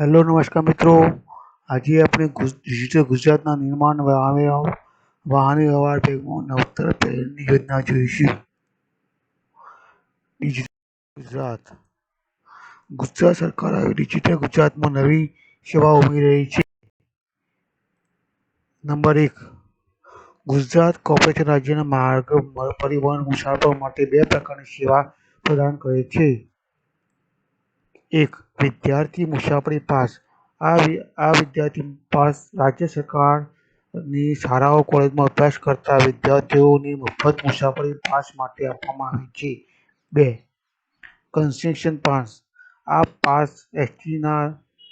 Hello, નમસ્કાર મિત્રો. આજે આપણે ડિજિટલ ગુજરાતના નિર્માણ વાહન વ્યવહાર બેંકમાં નવતર પહેલની યોજના જોઈશું. ડિજિટલ ગુજરાત. ગુજરાત સરકાર હવે ડિજિટલ ગુજરાતમાં નવી સેવાઓ ઉમેરી રહી છે. નંબર એક. ગુજરાત કોર્પોરેશન રાજ્યના માર્ગ પરિવહન, મુસાફરો માટે બે પ્રકારની સેવા પ્રદાન કરે છે. એક વિદ્યાર્થી મુસાફરી પાસ. આ આ વિદ્યાર્થી પાસ રાજ્ય સરકારની શાળાઓ, કોલેજમાં અભ્યાસ કરતા વિદ્યાર્થીઓની મફત મુસાફરી પાસ માટે આપવામાં આવે છે. બે કન્સેશન પાસ. આ પાસ એસટીના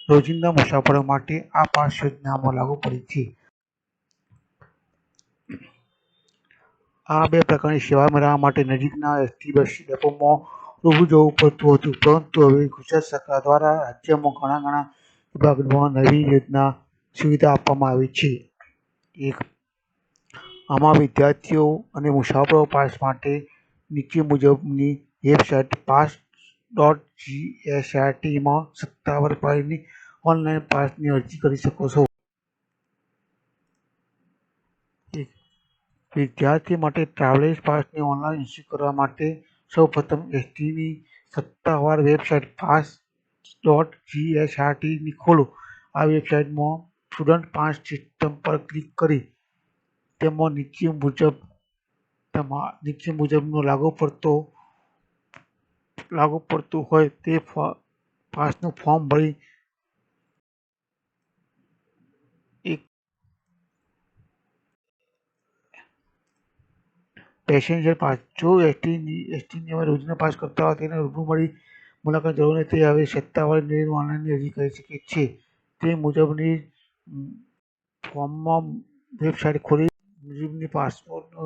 રોજિંદા મુસાફરો માટે આ પાસ યોજનામાં લાગુ પડે છે. આ બે પ્રકારની સેવા મેળવવા માટે નજીકના એસટી બસ ડેપોમાં રૂબરૂ જવું પડતું હતું, પરંતુ હવે ગુજરાત સરકાર દ્વારા રાજ્યમાં ઘણા ઘણા વિભાગમાં નવી યોજના સુવિધા આપવામાં આવી છે. એક, આમાં વિદ્યાર્થીઓ અને મુસાફરો પાસ માટે નીચે મુજબની વેબસાઇટ પાસ ડોટ જીએસઆરટીમાં સત્તાવાર પાડીને ઓનલાઈન પાસની અરજી કરી શકો છો. વિદ્યાર્થી માટે ટ્રાવેલર્સ પાસની ઓનલાઈન ઇસ્યુ કરવા માટે સૌપ્રથમ એસટીની સત્તાવાર વેબસાઇટ પાસ ડોટ જીએસઆરટીની ખોલો. આ વેબસાઇટમાં સ્ટુડન્ટ પાસ સિસ્ટમ પર ક્લિક કરી તેમાં નીચે મુજબ તમા નીચે મુજબનો લાગુ પડતો લાગુ પડતું હોય તે પાસનું ફોર્મ ભરી એક પેસેન્જર પાસ જો એસટીની એસટીની હવે રોજના પાસ કરતા હોય તેને રૂબરૂ મળી મુલાકાત જરૂર નથી તે હવે સત્તાવાર નિર્ણય ઓનલાઈન અરજી કરી શકે છે તે મુજબની અમ, ફોર્મમાં વેબસાઇટ ખોલી મુજબની પાસપોર્ટનો